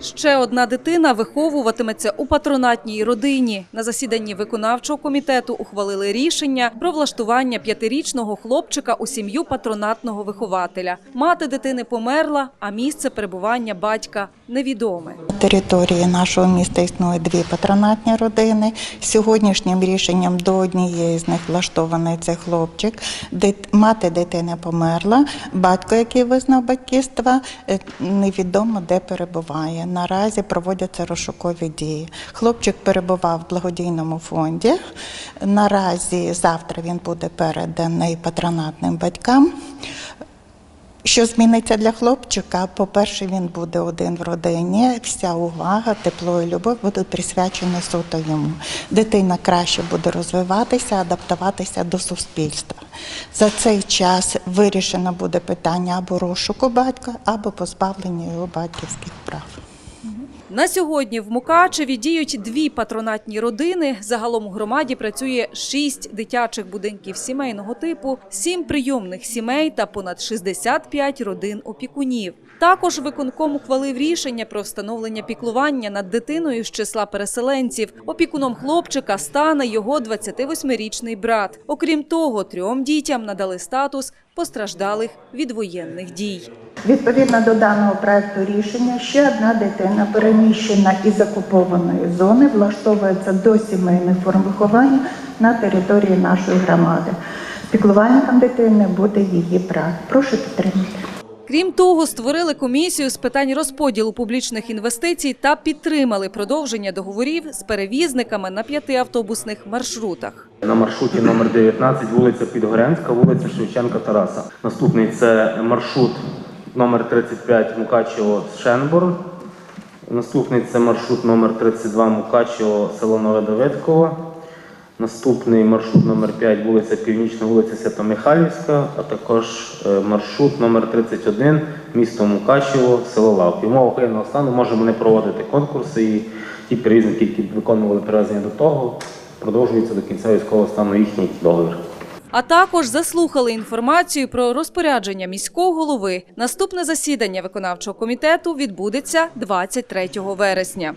Ще одна дитина виховуватиметься у патронатній родині. На засіданні виконавчого комітету ухвалили рішення про влаштування п'ятирічного хлопчика у сім'ю патронатного вихователя. Мати дитини померла, а місце перебування батька невідоме. На території нашого міста існує дві патронатні родини. Сьогоднішнім рішенням до однієї з них влаштований цей хлопчик. Мати дитини померла, батько, який визнав батьківство, е, невідомо де перебуває. Наразі проводяться розшукові дії. Хлопчик перебував в благодійному фонді. Наразі завтра він буде переданий патронатним батькам. Що зміниться для хлопчика? По-перше, він буде один в родині. Вся увага, тепло і любов будуть присвячені суто йому. Дитина краще буде розвиватися, адаптуватися до суспільства. За цей час вирішено буде питання або розшуку батька, або позбавлення його батьківських прав. На сьогодні в Мукачеві діють дві патронатні родини. Загалом у громаді працює шість дитячих будинків сімейного типу, сім прийомних сімей та понад 65 родин опікунів. Також виконком ухвалив рішення про встановлення піклування над дитиною з числа переселенців. Опікуном хлопчика стане його 28-річний брат. Окрім того, трьом дітям надали статус постраждалих від воєнних дій. Відповідно до даного проекту рішення, ще одна дитина, переміщена із окупованої зони, влаштовується до сімейних форм виховання на території нашої громади. Піклувальником дитини буде її брат. Прошу підтримати. Крім того, створили комісію з питань розподілу публічних інвестицій та підтримали продовження договорів з перевізниками на п'яти автобусних маршрутах. На маршруті номер 19 вулиця Підгорянська, вулиця Шевченка Тараса. Наступний це маршрут номер 35 Мукачево Шенборн. Наступний це маршрут номер 32 Мукачево, село Нове Давидково. Наступний маршрут номер 5 вулиця Північна, вулиця Свято-Михайлівська, а також е, маршрут номер 31 місто Мукачево, село Лавки. В воєнного стану можемо не проводити конкурси і ті перевізники, які виконували перевезення до того, продовжується до кінця військового стану їхній договір. А також заслухали інформацію про розпорядження міського голови. Наступне засідання виконавчого комітету відбудеться 23 вересня.